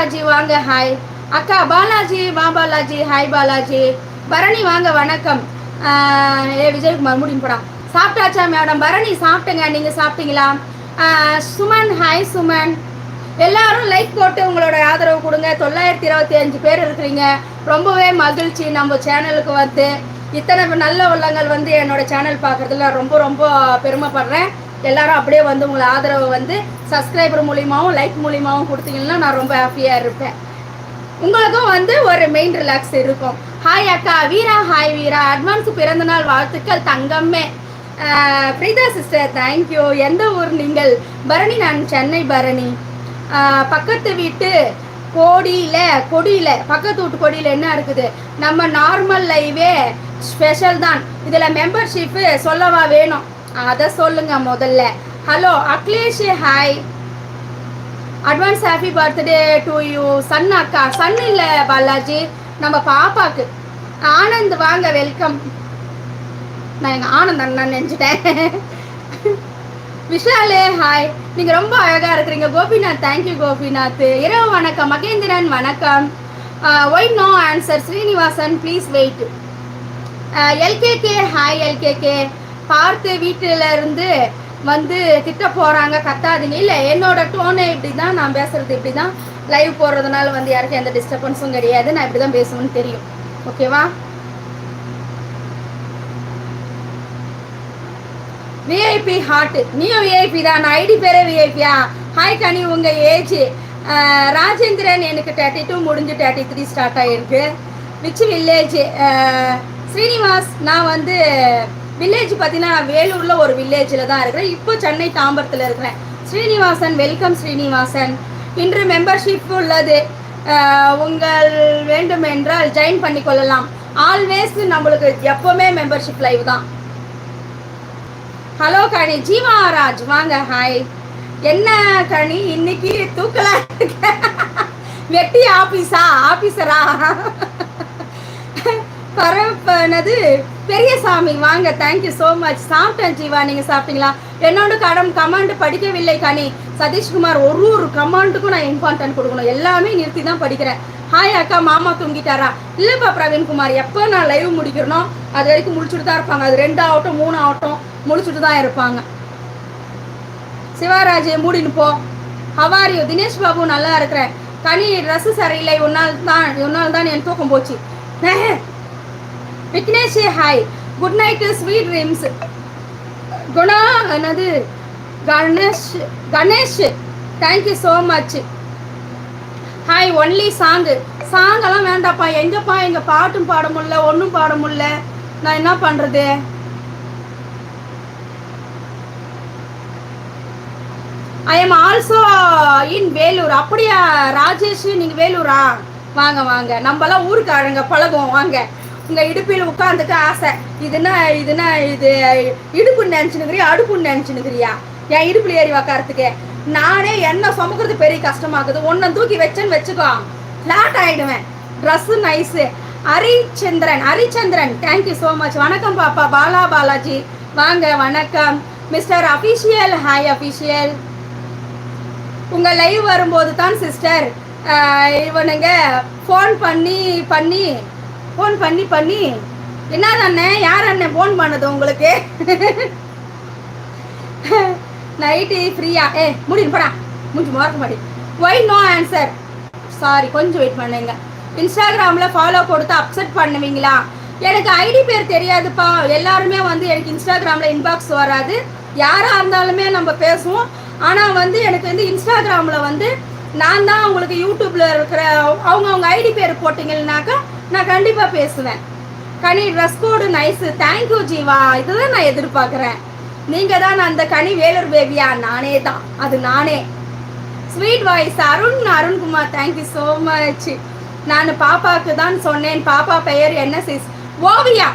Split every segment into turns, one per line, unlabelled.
பாலாஜி வாங்க ஹாய் அக்கா பாலாஜி வா பாலாஜி ஹாய் பாலாஜி. பரணி வாங்க வணக்கம். ஏ விஜயகுமார் முடியும் படம் சாப்பிட்டாச்சா மேடம் பரணி சாப்பிட்டுங்க. நீங்கள் சாப்பிட்டீங்களா? சுமன் ஹாய் சுமன். எல்லாரும் லைக் போட்டு உங்களோட ஆதரவு கொடுங்க. தொள்ளாயிரத்தி இருபத்தி அஞ்சு பேர் இருக்கிறீங்க. ரொம்பவே மகிழ்ச்சி. நம்ம சேனலுக்கு வந்து இத்தனை நல்ல உள்ளங்கள் வந்து என்னோட சேனல் பார்க்குறதுல ரொம்ப ரொம்ப பெருமைப்படுறேன். எல்லாரும் அப்படியே வந்து உங்களை ஆதரவு வந்து சப்ஸ்கிரைபர் மூலியமாகவும் லைக் மூலியமாகவும் கொடுத்தீங்கன்னா நான் ரொம்ப ஹாப்பியாக இருப்பேன். உங்களுக்கும் வந்து ஒரு மெயின் ரிலாக்ஸ் இருக்கும். ஹாய் அக்கா வீரா ஹாய் வீரா. அட்வான்ஸ் பிறந்தநாள் வாழ்த்துக்கள் தங்கம்மே. பிரீதா சிஸ்டர் தேங்க்யூ எந்த ஊர் நீங்கள்? பரணி நான் சென்னை பரணி. பக்கத்து வீட்டு கோடியில கொடியில பக்கத்து வீட்டு கொடியில என்ன இருக்குது? நம்ம நார்மல் லைவே ஸ்பெஷல் தான். இதுல மெம்பர்ஷிப்பு சொல்லவா வேணும்? அதை சொல்லுங்க முதல்ல. Hello Akhilesh hi advance happy birthday to you son அக்கா சன் இல்லை பாலாஜி. நம்ம பாப்பாக்கு ஆனந்த் வாங்க வெல்கம் நான் எங்கள் ஆனந்த் அண்ணன் நினச்சிட்டேன். விஷாலே ஹாய் நீங்கள் ரொம்ப அழகாக இருக்கிறீங்க. Gopinath thank you Gopinath. இரவு வணக்கம். மகேந்திரன் வணக்கம். Why no answer Srinivasan please wait LKG hi LKG பார்த்து வீட்டில இருந்து வந்து திட்ட போறாங்க கத்தாதீங்க. இல்லை என்னோட டோனே இப்படி தான் நான் பேசுறது இப்படி தான் லைவ் போடுறதுனால வந்து யாருக்கும் எந்த டிஸ்டர்பன்ஸும் கிடையாது. நான் இப்படி தான் பேசணும்னு தெரியும். ஓகேவா விஐபி ஹார்ட் நீயும் விஐபி தான். நான் ஐடி பேரே விஐபியா ஹாய் கனி உங்க ஏஜ் ராஜேந்திரன் எனக்கு தேர்ட்டி டூ முடிஞ்சு தேர்ட்டி த்ரீ ஸ்டார்ட் ஆகிருக்கு விச் வில்லேஜ் ஸ்ரீனிவாஸ் நான் வந்து வில்லேஜ் பார்த்தீங்கன்னா வேலூரில் ஒரு வில்லேஜில் தான் இருக்கிறேன். இப்போ சென்னை தாம்பரத்தில் இருக்கிறேன். ஸ்ரீனிவாசன் வெல்கம் ஸ்ரீனிவாசன். இன்று மெம்பர்ஷிப் உள்ளது. உங்கள் வேண்டும் என்றால் ஜாயின் பண்ணிக்கொள்ளலாம் ஆல்வேஸ் நம்மளுக்கு எப்போவுமே மெம்பர்ஷிப் லைவ் தான். ஹலோ கனி. ஜீவாராஜ் வாங்க ஹாய் என்ன கணி இன்னைக்கு தூக்கல வெட்டி ஆபீஸா ஆபீசரா பரப்பனது பெரியசாமி வாங்க தேங்க்யூ ஸோ மச் சாப்பிட்டேன் ஜீவா நீங்கள் சாப்பிட்டீங்களா? என்னோட கடம் கமாண்ட் படிக்கவில்லை கனி. சதீஷ்குமார் ஒரு ஒரு கமாண்டுக்கும் நான் இம்பார்ட்டன்ட் கொடுக்கணும். எல்லாமே நிறுத்தி தான் படிக்கிறேன். ஹாய் அக்கா மாமா தூங்கிட்டாரா? இல்லைப்பா பிரவீன்குமார் எப்போ நான் லைவ் முடிக்கிறனோ அது வரைக்கும் முடிச்சுட்டு தான் இருப்பாங்க. அது ரெண்டு ஆகட்டும் மூணு ஆகட்டும் முடிச்சுட்டு தான் இருப்பாங்க. சிவராஜ் மூடின்னு போ. ஹவாரியோ தினேஷ் பாபு நல்லா இருக்கிறேன். கனி ட்ரெஸ் சரியில்லை. ஒரு தான் ஒரு தான் என் தூக்கம் போச்சு. Vignesh hi good night sweet dreams Guna என்னது Ganesh Ganesh thank you so much hi only song சாங்கெல்லாம் வேண்டாப்பா எங்கப்பா எங்க பாட்டும் பாட முடியல ஒன்றும் பாட முடியல. நான் என்ன பண்றது? I am also in Vellore. அப்படியா ராஜேஷ்? நீங்க வேலூரா? வாங்க வாங்க. நம்மலாம் ஊருக்காரங்க பழகுவோம். வாங்க. உங்கள் இடுப்பில் உட்காந்துக்க ஆசை. இதுனா இதுனா இது இடுப்புன்னு நினைச்சுனுக்கிறியா அடுப்புன்னு நினைச்சுனுக்கிறியா என் இடுப்புல ஏறி உக்காரத்துக்கு நானே என்ன சுமக்கிறது பெரிய கஷ்டமாக்குது. ஒன்றை தூக்கி வச்சேன்னு வச்சுக்கோ. Flat ஆகிடுவேன் dress nice Harichandran Harichandran. Thank you so much வணக்கம் பாப்பா பாலா பாலாஜி. வாங்க வணக்கம். மிஸ்டர் அஃபிஷியல் ஹாய் அஃபிஷியல் உங்கள் லைவ் வரும்போது தான் சிஸ்டர் இவனுங்க ஃபோன் பண்ணி பண்ணி ஃபோன் பண்ணி பண்ணி. என்ன அண்ணன் யார் அண்ணன் ஃபோன் பண்ணது உங்களுக்கு? நைட்டு ஃப்ரீயா ஏ முடியும் போடா. முடிஞ்சு மறக்க மாட்டி ஒய் நோ ஆன்சர் சாரி கொஞ்சம் வெயிட் பண்ணுங்க. இன்ஸ்டாகிராமில் ஃபாலோ கொடுத்து அப்செட் பண்ணுவீங்களா? எனக்கு ஐடி பேர் தெரியாதுப்பா. எல்லாருமே வந்து எனக்கு இன்ஸ்டாகிராமில் இன்பாக்ஸ் வராது. யாராக இருந்தாலுமே நம்ம பேசுவோம். ஆனால் வந்து எனக்கு வந்து இன்ஸ்டாகிராமில் வந்து நான் தான் உங்களுக்கு யூடியூப்பில் இருக்கிற அவங்க அவங்க ஐடி பேர் போட்டிங்கன்னாக்கா நான் கண்டிப்பாக பேசுவேன். Kani dress code nice thank you Jeeva. இதுதான் நான் எதிர்பார்க்குறேன். நீங்கள் தான் அந்த கனி வேலூர் பேபியா நானே தான். அது நானே. Sweet voice Arun Arunkumar thank you so much நான் பாப்பாவுக்கு தான் சொன்னேன். பாப்பா பெயர் என்ன sis Oviya.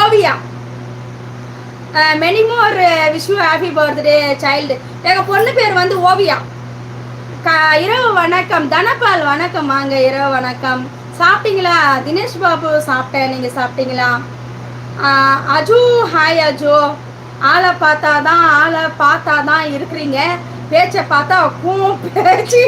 Oviya. Many more wish happy birthday child எங்கள் பொண்ணு பேர் வந்து ஓவியா. இரவு வணக்கம். தனபால் வணக்கம் வாங்க இரவு வணக்கம். சாப்பிட்டீங்களா? தினேஷ் பாபு சாப்பிட்டேன். நீங்கள் சாப்பிட்டீங்களா? அஜு ஹாய் அஜு. ஆளை பார்த்தா தான் ஆளை பார்த்தா தான் இருக்கிறீங்க. பேச்சை பார்த்தா கூ பேச்சு.